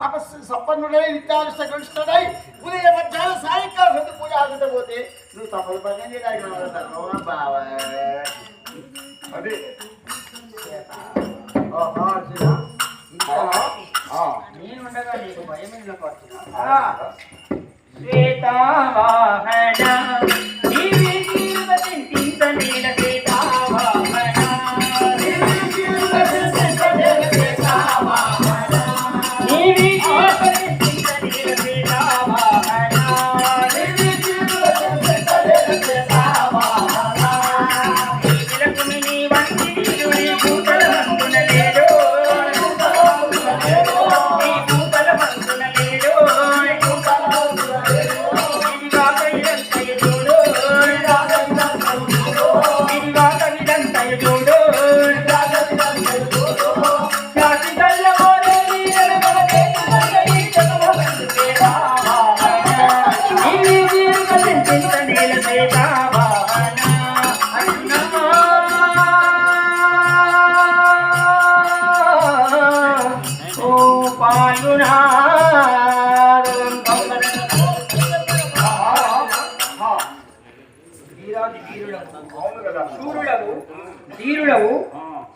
తపస్సు సంపన్నుడై నిత్యానుష్ట కలుషుడై ఉదయ మధ్యాహ్న సాయంకాల సతి పూజ ఆగుతా పోతే నువ్వు తపలు పని అది. నేనుండగా నీకు భయం ఎందుకు వచ్చిన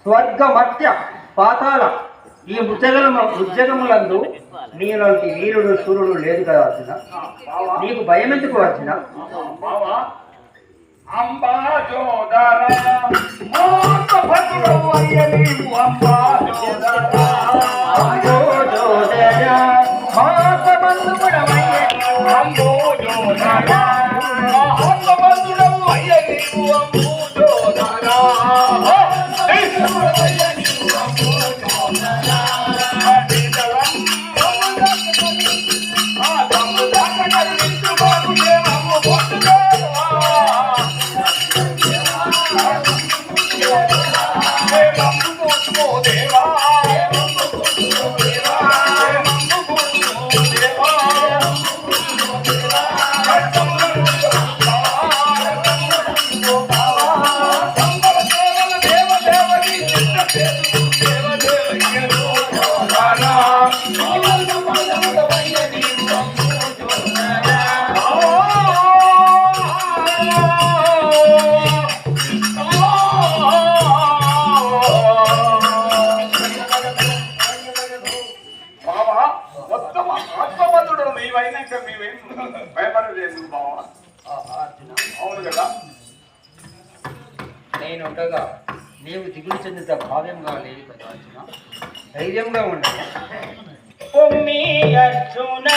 స్వర్గ మత్య పాతాల ఈ ఉద్యోగమ ఉద్యోగములందు నీలాంటి వీరుడు సూర్యుడు లేదు కదా అర్జున? నీకు భయం ఎందుకు వచ్చిన బావా అంబా జోదర మోత భద్రుడవు 내가 부모 주모 내가 బావా? మొత్తం ఆత్మబంధుడు నీవైనాక మేమేం భయపడలేదు బావా. అవును కదా? నేను ఉండగా నీవు దిగులు చెందుత భావ్యంగా లేదు కదా అర్జున. ధైర్యంగా మాటరించు పొమ్మి అర్జున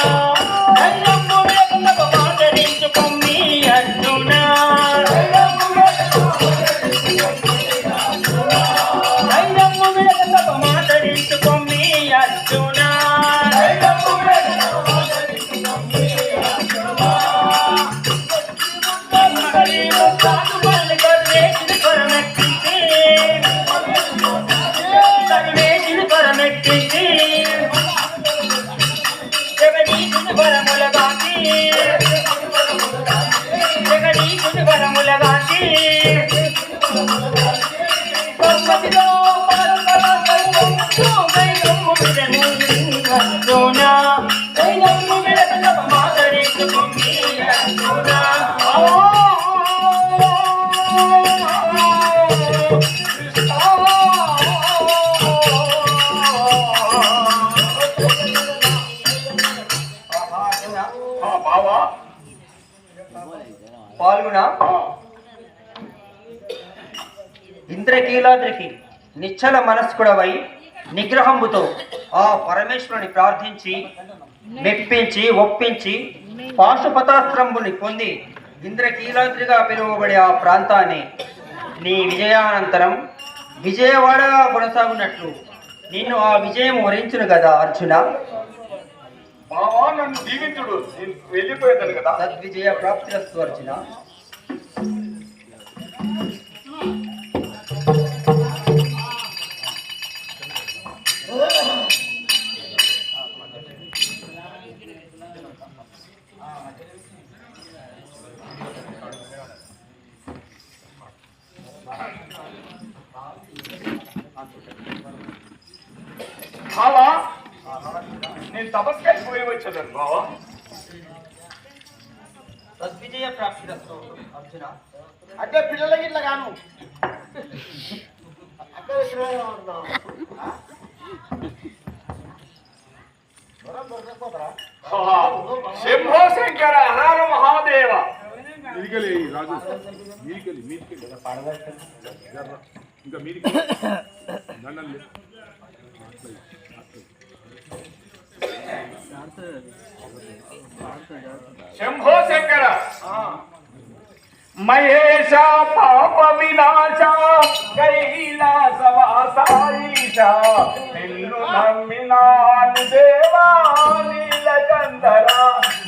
ఆ, ఇంద్రకీలాద్రికి నిశ్చల మనస్కుడవై నిగ్రహంబుతో ఆ పరమేశ్వరుని ప్రార్థించి మెప్పించి ఒప్పించి పాశుపతాస్త్రంబుని పొంది ఇంద్రకీలాద్రిగా పిలువబడే ఆ ప్రాంతాన్ని నీ విజయానంతరం విజయవాడగా కొనసాగున్నట్లు నిన్ను ఆ విజయం వరించును కదా అర్జున. బావా నన్ను దీవించుడు. నేను వెళ్ళిపోయేదాను కదా. సద్విజయ ప్రాప్తిరస్తు అర్జున. బావా నేను తపస్కారి పోయి వచ్చేదాన్ని బావా. సద్విజయ ప్రాప్తిరస్తు అర్జున. అంటే పిల్లలకి ఇట్లా గాను అక్కడ శంభో శంకర హర మహాదేవ. మీదికెళ్ళి రాజు. మీదికెళ్ళి మీదికెళ్ళి. జర్ర. ఇంకా మీదికి దండలు లే. శంభో శంకర మహేశ పాప వినాశ కైలాసవాసాయిష నిన్ను నమ్మినాను దేవా నీలకందరా